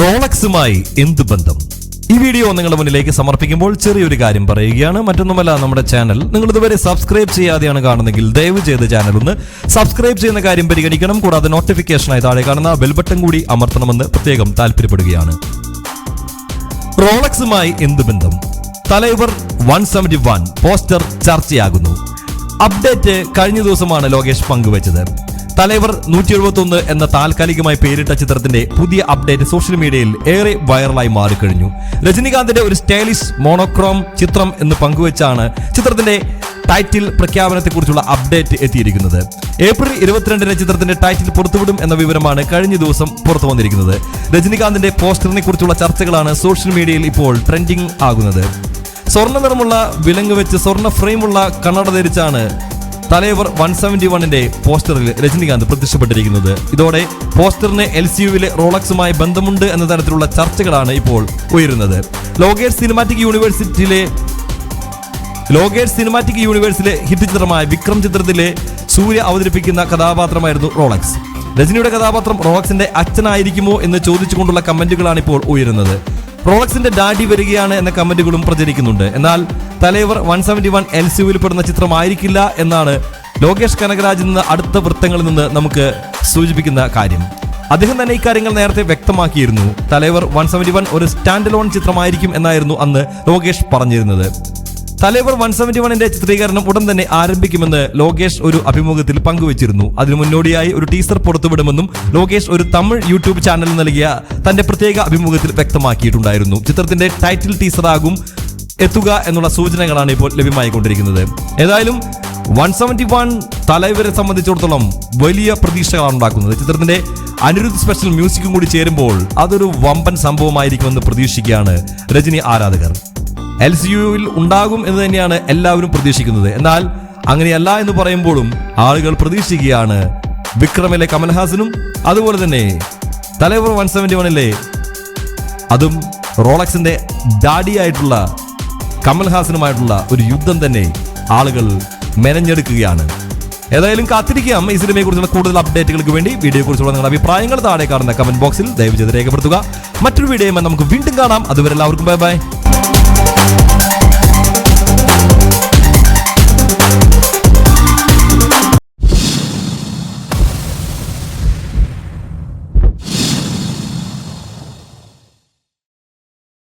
റോളക്സുമായി എന്ത് ബന്ധം? ഈ വീഡിയോ നിങ്ങളുടെ മുന്നിലേക്ക് സമർപ്പിക്കുമ്പോൾ ചെറിയൊരു കാര്യം പറയുകയാണ്. മറ്റൊന്നുമല്ല നമ്മുടെ ചാനൽ നിങ്ങൾ ഇതുവരെ സബ്സ്ക്രൈബ് ചെയ്യാതെയാണ് കാണുന്നതെങ്കിൽ ദയവ് ചെയ്ത് ചാനൽ ഒന്ന് സബ്സ്ക്രൈബ് ചെയ്യുന്ന കാര്യം പരിഗണിക്കണം. കൂടാതെ നോട്ടിഫിക്കേഷനായി താഴെ കാണുന്ന ബെൽ ബട്ടൺ കൂടി അമർത്തണമെന്ന് പ്രത്യേകം താല്പര്യപ്പെടുകയാണ്. റോളക്സുമായി എന്ത് ബന്ധം? Thalaivar one seventy one poster ചർച്ചയാകുന്നു. Update കഴിഞ്ഞ ദിവസമാണ് ലോകേഷ് പങ്കുവച്ചത്. തലൈവർ നൂറ്റി എഴുപത്തി ഒന്ന് എന്ന താൽക്കാലികമായി പേരിട്ട ചിത്രത്തിന്റെ പുതിയ അപ്ഡേറ്റ് സോഷ്യൽ മീഡിയയിൽ ഏറെ വൈറലായി മാറിക്കഴിഞ്ഞു. രജനികാന്തിന്റെ ഒരു സ്റ്റൈലിഷ് മോണോക്രോം ചിത്രം എന്ന് പങ്കുവച്ചാണ് ചിത്രത്തിന്റെ ടൈറ്റിൽ പ്രഖ്യാപനത്തെക്കുറിച്ചുള്ള അപ്ഡേറ്റ് എത്തിയിരിക്കുന്നത്. ഏപ്രിൽ ഇരുപത്തിരണ്ടിന് ചിത്രത്തിന്റെ ടൈറ്റിൽ പുറത്തുവിടും എന്ന വിവരമാണ് കഴിഞ്ഞ ദിവസം പുറത്തു വന്നിരിക്കുന്നത്. രജനികാന്തിന്റെ പോസ്റ്ററിനെ കുറിച്ചുള്ള ചർച്ചകളാണ് സോഷ്യൽ മീഡിയയിൽ ഇപ്പോൾ ട്രെൻഡിങ് ആകുന്നത്. സ്വർണ നിറമുള്ള വിലങ്ങ് വെച്ച് സ്വർണ ഫ്രെയിമുള്ള കണ്ണട ധരിച്ചാണ് തലൈവർ വൺ സെവന്റി വണ്ണിന്റെ പോസ്റ്ററിൽ രജനികാന്ത് പ്രത്യക്ഷപ്പെട്ടിരിക്കുന്നത്. ഇതോടെ പോസ്റ്ററിന് എൽ സി യുവിലെ റോളക്സുമായി ബന്ധമുണ്ട് എന്ന തരത്തിലുള്ള ചർച്ചകളാണ് ഇപ്പോൾ ഉയരുന്നത്. ലോകേഷ് സിനിമാറ്റിക് യൂണിവേഴ്സിറ്റിയിലെ ലോകേഷ് സിനിമാറ്റിക് യൂണിവേഴ്സിലെ ഹിറ്റ് ചിത്രമായ വിക്രം ചിത്രത്തിലെ സൂര്യ അവതരിപ്പിക്കുന്ന കഥാപാത്രമായിരുന്നു റോളക്സ്. രജനിയുടെ കഥാപാത്രം റോളക്സിന്റെ അച്ഛനായിരിക്കുമോ എന്ന് ചോദിച്ചുകൊണ്ടുള്ള കമന്റുകളാണ് ഇപ്പോൾ ഉയരുന്നത്. റോളക്സിന്റെ ഡാഡി വരികയാണ് എന്ന കമന്റുകളും പ്രചരിക്കുന്നുണ്ട്. എന്നാൽ Thalaivar one seventy one L സിയുവിൽ പെടുന്ന ചിത്രമായിരിക്കില്ല എന്നാണ് ലോകേഷ് കനകരാജിൽ നിന്ന് അടുത്ത വൃത്തങ്ങളിൽ നിന്ന് നമുക്ക് സൂചിപ്പിക്കുന്ന കാര്യം. അദ്ദേഹം തന്നെ ഇക്കാര്യങ്ങൾ നേരത്തെ വ്യക്തമാക്കിയിരുന്നു. തലൈവർ വൺ സെവന്റി വൺ ഒരു സ്റ്റാൻഡ് ലോൺ ചിത്രമായിരിക്കും എന്നായിരുന്നു അന്ന് ലോകേഷ് പറഞ്ഞിരുന്നത്. തലൈവർ വൺ സെവന്റി വണ്ണിന്റെ ചിത്രീകരണം ഉടൻ തന്നെ ആരംഭിക്കുമെന്ന് ലോകേഷ് ഒരു അഭിമുഖത്തിൽ പങ്കുവച്ചിരുന്നു. അതിനു മുന്നോടിയായി ഒരു ടീസർ പുറത്തുവിടുമെന്നും ലോകേഷ് ഒരു തമിഴ് യൂട്യൂബ് ചാനലിൽ നൽകിയ തന്റെ പ്രത്യേക അഭിമുഖത്തിൽ വ്യക്തമാക്കിയിട്ടുണ്ടായിരുന്നു. ചിത്രത്തിന്റെ ടൈറ്റിൽ ടീസറാകും എത്തുക എന്നുള്ള സൂചനകളാണ് ഇപ്പോൾ ലഭ്യമായിക്കൊണ്ടിരിക്കുന്നത്. ഏതായാലും വൺ സെവന്റി വൺ തലൈവരെ സംബന്ധിച്ചിടത്തോളം വലിയ പ്രതീക്ഷകളാണ് ഉണ്ടാക്കുന്നത്. ചിത്രത്തിന്റെ അനിരുദ്ധ് സ്പെഷ്യൽ മ്യൂസിക്കും കൂടി ചേരുമ്പോൾ അതൊരു വമ്പൻ സംഭവമായിരിക്കുമെന്ന് പ്രതീക്ഷിക്കുകയാണ് രജനി ആരാധകർ. എൽ സി യുവിൽ ഉണ്ടാകും എന്ന് തന്നെയാണ് എല്ലാവരും പ്രതീക്ഷിക്കുന്നത്. എന്നാൽ അങ്ങനെയല്ല എന്ന് പറയുമ്പോഴും ആളുകൾ പ്രതീക്ഷിക്കുകയാണ് വിക്രമിലെ കമൽഹാസനും അതുപോലെ തന്നെ തലൈവർ വൺ സെവന്റി വണിലെ അതും റോളക്സിന്റെ ഡാഡിയായിട്ടുള്ള കമൽഹാസനുമായിട്ടുള്ള ഒരു യുദ്ധം തന്നെ ആളുകൾ മെനഞ്ഞെടുക്കുകയാണ്. ഏതായാലും കാത്തിരിക്കാം ഈ സിനിമയെ കുറിച്ചുള്ള കൂടുതൽ അപ്ഡേറ്റുകൾക്ക് വേണ്ടി. വീഡിയോ കുറിച്ചുള്ള നിങ്ങളുടെ അഭിപ്രായങ്ങൾ താഴെ കാണുന്ന കമന്റ് ബോക്സിൽ ദയവ് ചെയ്ത് രേഖപ്പെടുത്തുക. മറ്റൊരു വീഡിയോയുമായി നമുക്ക് വീണ്ടും കാണാം. അതുവരെ എല്ലാവർക്കും ബൈ ബൈ